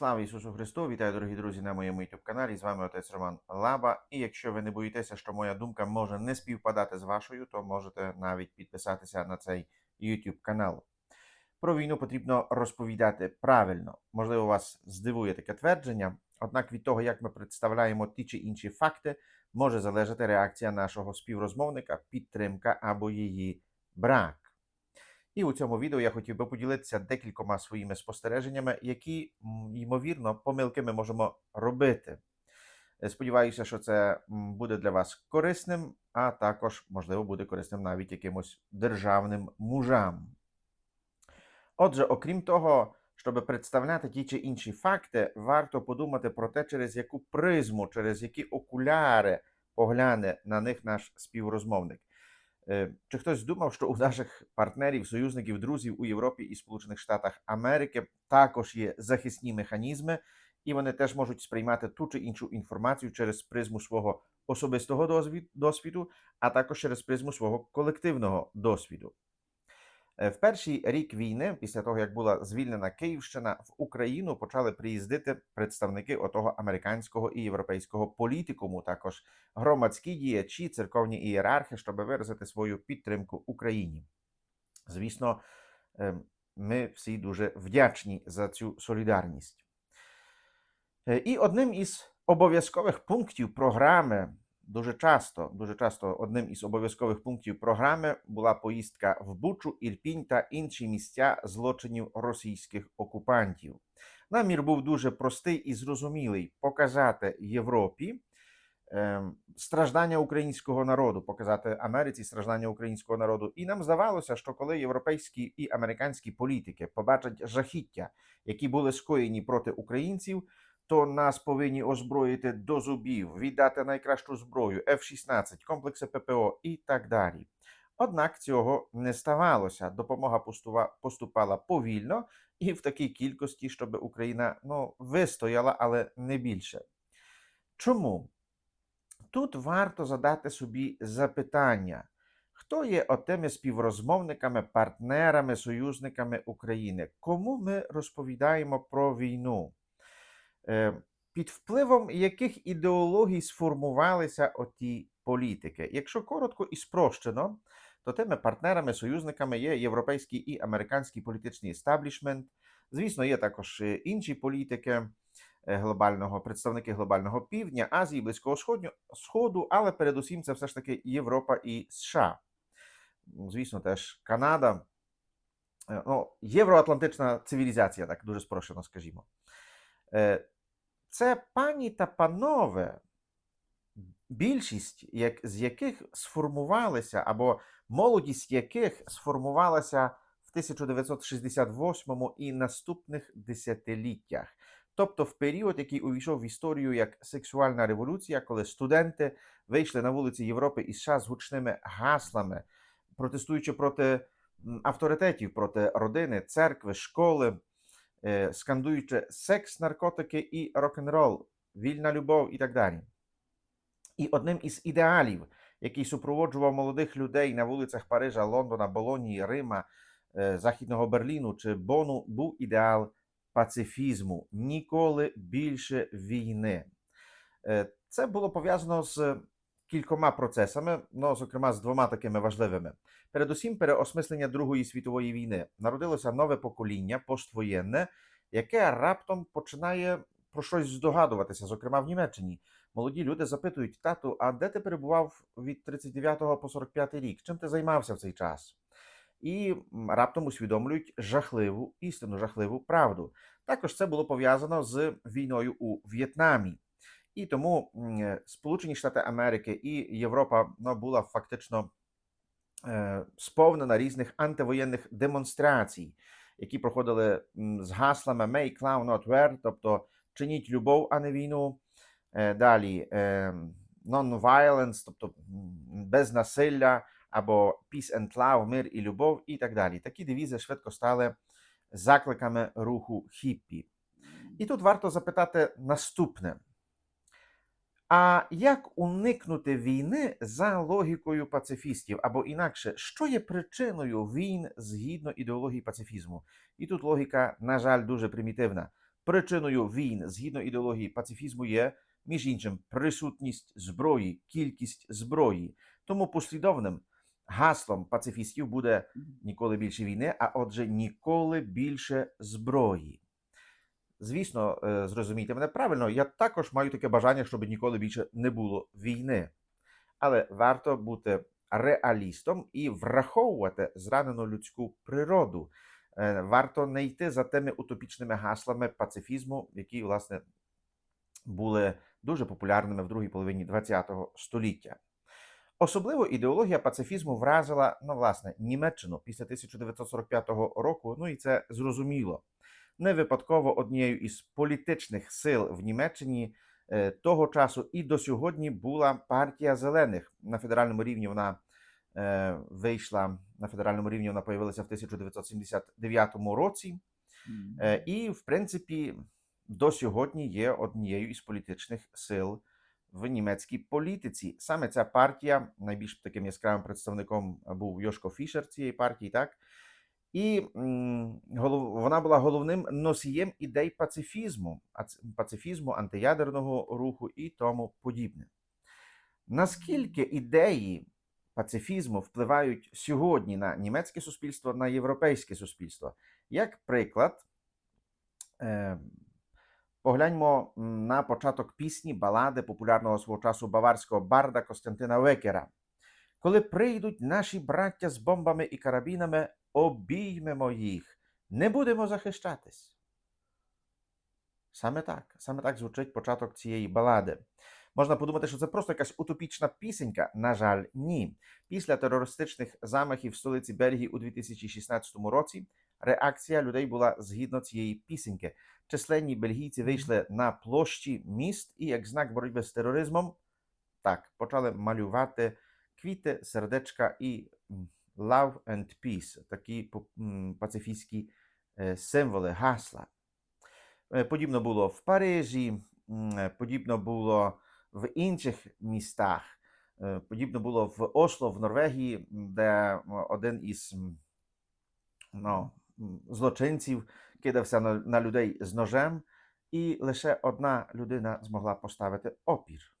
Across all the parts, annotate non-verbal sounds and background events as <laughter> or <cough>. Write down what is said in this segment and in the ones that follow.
Слава Ісусу Христу! Вітаю, дорогі друзі, на моєму youtube каналі. З вами отець Роман Лаба. І якщо ви не боїтеся, що моя думка може не співпадати з вашою, то можете навіть підписатися на цей YouTube канал. Про війну потрібно розповідати правильно. Можливо, вас здивує таке твердження, однак від того, як ми представляємо ті чи інші факти, може залежати реакція нашого співрозмовника, підтримка або її брак. І у цьому відео я хотів би поділитися декількома своїми спостереженнями, які, ймовірно, помилки ми можемо робити. Е, Сподіваюся, що це буде для вас корисним, а також, можливо, буде корисним навіть якимось державним мужам. Отже, окрім того, щоб представляти ті чи інші факти, варто подумати про те, через яку призму, через які окуляри погляне на них наш співрозмовник. Е, Чи хтось думав, що у наших партнерів, союзників, друзів у Європі і Сполучених Штатах Америки також є захисні механізми, і вони теж можуть сприймати ту чи іншу інформацію через призму свого особистого досвіду, а також через призму свого колективного досвіду. Е, В перший рік війни, після того як була звільнена Київщина, в Україну почали приїздити представники отого американського і європейського політикуму, також громадські діячі, церковні ієрархи, щоб виразити свою підтримку Україні. Звісно, е, ми всі дуже вдячні за цю солідарність. Е, І одним із обов'язкових пунктів програми, дуже часто, дуже часто одним із обов'язкових пунктів програми була поїздка в Бучу, Ірпінь та інші місця злочинів російських окупантів. Намір був дуже простий і зрозумілий показати Європі ем, страждання українського народу, показати Америці страждання українського народу. І нам здавалося, що коли європейські і американські політики побачать жахіття, які були скоєні проти українців, то нас повинні озброїти до зубів, віддати найкращу зброю, F-16, комплекси ППО і так далі. Однак цього не ставалося. Допомога поступала повільно і в такій кількості, щоб Україна ну, вистояла, але не більше. Чому? Тут варто задати собі запитання, хто є отими співрозмовниками, партнерами, союзниками України? Кому ми розповідаємо про війну? Е, Під впливом яких ідеологій сформувалися оті політики? Якщо коротко і спрощено, то тими партнерами, союзниками є європейський і американський політичний естаблішмент. Звісно, є також е, інші політики е, глобального представники глобального півдня, Азії, Близького Сходню- Сходу, але передусім це все ж таки Європа і США. Звісно, теж Канада. Ну, євроатлантична цивілізація, так дуже спрощено скажімо. Це пані та панове, більшість як, з яких сформувалися, або молодість яких сформувалася в 1968 і наступних десятиліттях. Тобто в період, який увійшов в історію як сексуальна революція, коли студенти вийшли на вулиці Європи і США з гучними гаслами, протестуючи проти авторитетів, проти родини, церкви, школи, скандуючи секс, наркотики і рок-н-рол, вільна любов і так далі. І одним із ідеалів, який супроводжував молодих людей на вулицях Парижа, Лондона, Болонії, Рима, е, Західного Берліну чи Бону, був ідеал пацифізму. Ніколи більше війни. Е, Це було пов'язано з кількома процесами, ну, зокрема, з двома такими важливими. Передусім, переосмислення Другої світової війни. Народилося нове покоління поствоєнне, яке раптом починає про щось здогадуватися, зокрема в Німеччині. Молоді люди запитують, тату, а де ти перебував від 39 по 45 рік? Чим ти займався в цей час? І раптом усвідомлюють жахливу істину, жахливу правду. Також це було пов'язано з війною у В'єтнамі. І тому Сполучені Штати Америки і Європа ну, була фактично сповнена різних антивоєнних демонстрацій, які проходили з гаслами «Make love not war», тобто чиніть любов, а не війну. Е, Далі е, non-violence, тобто без насилля, або peace and love, мир і любов, і так далі. Такі девізи швидко стали закликами руху хіппі. І тут варто запитати наступне: а як уникнути війни за логікою пацифістів? Або інакше, що є причиною війн згідно ідеології пацифізму? І тут логіка, на жаль, дуже примітивна. Причиною війн згідно ідеології пацифізму є, між іншим, присутність зброї, кількість зброї. Тому послідовним гаслом пацифістів буде ніколи більше війни, а отже, ніколи більше зброї. Звісно, е, зрозумійте мене правильно, я також маю таке бажання, щоб ніколи більше не було війни. Але варто бути реалістом і враховувати зранену людську природу. Е, Варто не йти за тими утопічними гаслами пацифізму, які, власне, були дуже популярними в другій половині ХХ століття. Особливо ідеологія пацифізму вразила, ну, власне, Німеччину після 1945 року, ну і це зрозуміло. Не випадково однією із політичних сил в Німеччині е, того часу і до сьогодні була партія зелених. На федеральному рівні вона е, вийшла, на федеральному рівні вона появилася в 1979 році. Е, І, в принципі, до сьогодні є однією із політичних сил в німецькій політиці. Саме ця партія, найбільш таким яскравим представником був Йошко Фішер цієї партії, так? І вона була головним носієм ідей пацифізму, ац- пацифізму, антиядерного руху і тому подібне. Наскільки ідеї пацифізму впливають сьогодні на німецьке суспільство, на європейське суспільство? Як приклад, е, погляньмо на початок пісні балади популярного свого часу баварського барда Костянтина Векера. Коли прийдуть наші браття з бомбами і карабінами, обіймемо їх, не будемо захищатись. Саме так, саме так звучить початок цієї балади. Можна подумати, що це просто якась утопічна пісенька. На жаль, ні. Після терористичних замахів в столиці Бельгії у 2016 році реакція людей була згідно цієї пісеньки. Численні бельгійці вийшли на площі міст і, як знак боротьби з тероризмом, так, почали малювати квіти, сердечка і love and peace, такі пацифістські е, символи, гасла. Е, Подібно було в Парижі, е, подібно було в інших містах, подібно було в Осло, в Норвегії, де один із ну, злочинців кидався на людей з ножем, і лише одна людина змогла поставити опір.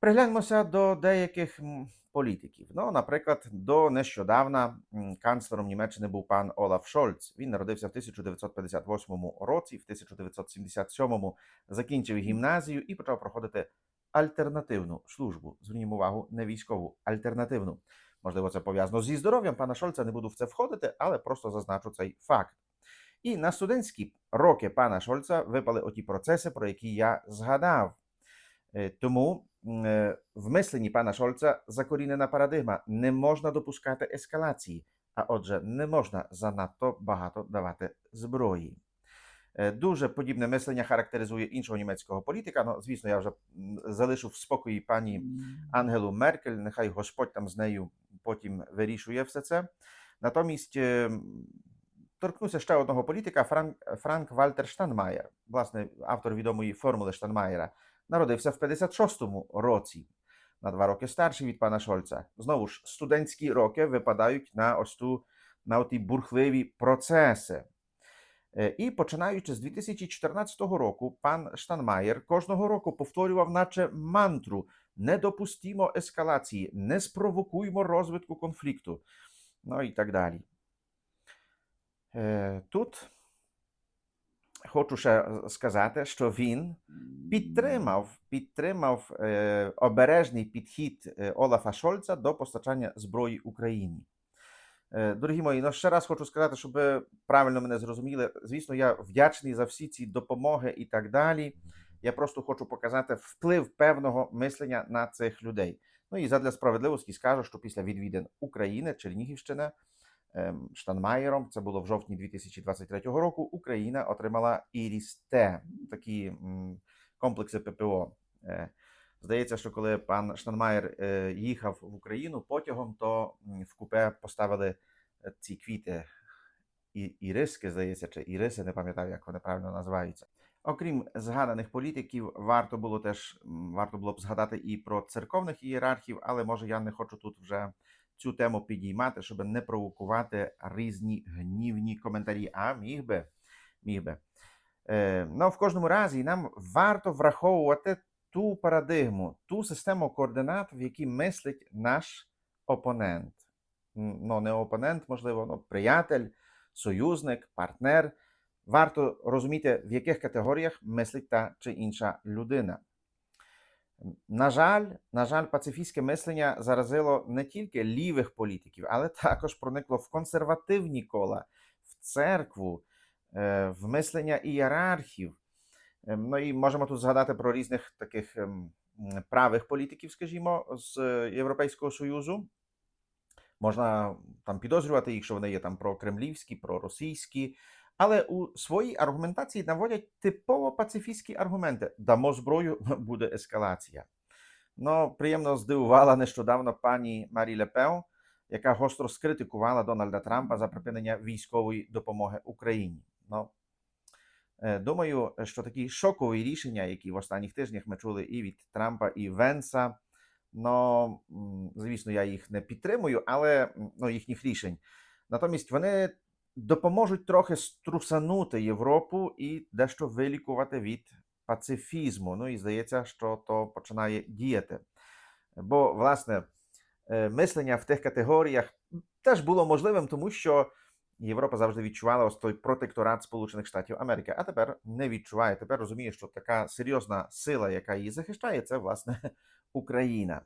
Пригляньмося до деяких політиків. Ну, наприклад, до нещодавна канцлером Німеччини був пан Олаф Шольц. Він народився в 1958 році, в 1977 закінчив гімназію і почав проходити альтернативну службу. Звернімо увагу, не військову, альтернативну. Можливо, це пов'язано зі здоров'ям пана Шольца, не буду в це входити, але просто зазначу цей факт. І на студентські роки пана Шольца випали оті процеси, про які я згадав. Е, Тому е, в мисленні пана Шольца закорінена парадигма: не можна допускати ескалації, а отже, не можна занадто багато давати зброї. Е, Дуже подібне мислення характеризує іншого німецького політика. Ну, звісно, я вже залишу в спокої пані Ангелу Меркель, нехай Господь там з нею потім вирішує все це. Натомість е, торкнуся ще одного політика Франк, Франк Вальтер Штанмаєр, власне, автор відомої формули Штанмаєра, народився в 56-му році, на два роки старший від пана Шольца. Знову ж, студентські роки випадають на ось ту на оті бурхливі процеси. Е, І починаючи з 2014 року, пан Штанмаєр кожного року повторював, наче мантру: не допустімо ескалації, не спровокуймо розвитку конфлікту. Ну і так далі. Е, Тут хочу ще сказати, що він підтримав, підтримав е, обережний підхід е, Олафа Шольца до постачання зброї Україні. Е, Дорогі мої, ну ще раз хочу сказати, щоб ви правильно мене зрозуміли. Звісно, я вдячний за всі ці допомоги і так далі. Я просто хочу показати вплив певного мислення на цих людей. Ну і задля справедливості скажу, що після відвідин України, Чернігівщини, ем, Штанмаєром, це було в жовтні 2023 року, Україна отримала ІРІС-Т, такі комплекси ППО. Е, Здається, що коли пан Штанмаєр е, їхав в Україну потягом, то в купе поставили е, ці квіти і, іриски, здається, чи іриси, не пам'ятаю, як вони правильно називаються. Окрім згаданих політиків, варто було теж варто було б згадати і про церковних ієрархів, але може я не хочу тут вже цю тему підіймати, щоб не провокувати різні гнівні коментарі. А міг би. міг би. Е, ну, в кожному разі нам варто враховувати ту парадигму, ту систему координат, в якій мислить наш опонент. Ну, не опонент, можливо, ну, приятель, союзник, партнер. Варто розуміти, в яких категоріях мислить та чи інша людина. На жаль, на жаль, пацифістське мислення заразило не тільки лівих політиків, але <laughs> також проникло в консервативні кола, в церкву, е, в мислення ієрархів. Ем, Ну і можемо тут згадати про різних таких ем, правих політиків, скажімо, з е, Європейського Союзу. Можна там підозрювати їх, що вони є там прокремлівські, проросійські, але у своїй аргументації наводять типово пацифістські аргументи: дамо зброю, <laughs> буде ескалація. Ну, приємно здивувала нещодавно пані Марі Лепео, яка гостро скритикувала Дональда Трампа за припинення військової допомоги Україні. Ну, думаю, що такі шокові рішення, які в останніх тижнях ми чули і від Трампа, і Венса, ну, звісно, я їх не підтримую, але ну, їхніх рішень. Натомість вони допоможуть трохи струсанути Європу і дещо вилікувати від пацифізму. Ну і здається, що то починає діяти. Бо, власне, е, мислення в тих категоріях теж було можливим, тому що Європа завжди відчувала ось той протекторат Сполучених Штатів Америки, а тепер не відчуває. Тепер розуміє, що така серйозна сила, яка її захищає, це власне <laughs> Україна.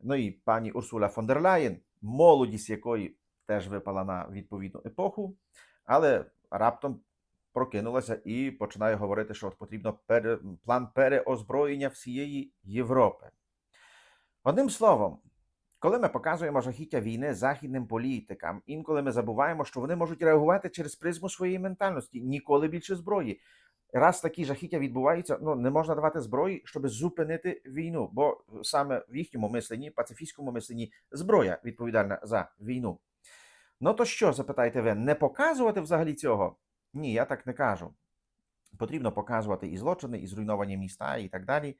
Ну і пані Урсула фон дер Ляєн, молодість якої теж випала на відповідну епоху, але раптом прокинулася і починає говорити, що от потрібно пере... план переозброєння всієї Європи. Одним словом, коли ми показуємо жахіття війни західним політикам, інколи ми забуваємо, що вони можуть реагувати через призму своєї ментальності. Ніколи більше зброї. Раз такі жахіття відбуваються, ну не можна давати зброї, щоб зупинити війну, бо саме в їхньому мисленні, пацифістському мисленні, зброя відповідальна за війну. Ну то що, запитаєте ви, не показувати взагалі цього? Ні, я так не кажу. Потрібно показувати і злочини, і зруйновані міста, і так далі.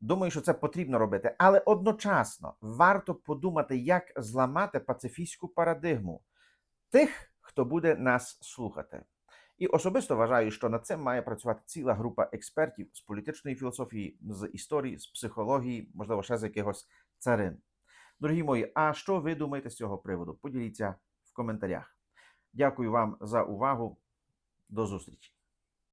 Думаю, що це потрібно робити, але одночасно варто подумати, як зламати пацифістську парадигму тих, хто буде нас слухати. І особисто вважаю, що над цим має працювати ціла група експертів з політичної філософії, з історії, з психології, можливо, ще з якихось царин. Дорогі мої, а що ви думаєте з цього приводу? Поділіться в коментарях. Дякую вам за увагу. До зустрічі!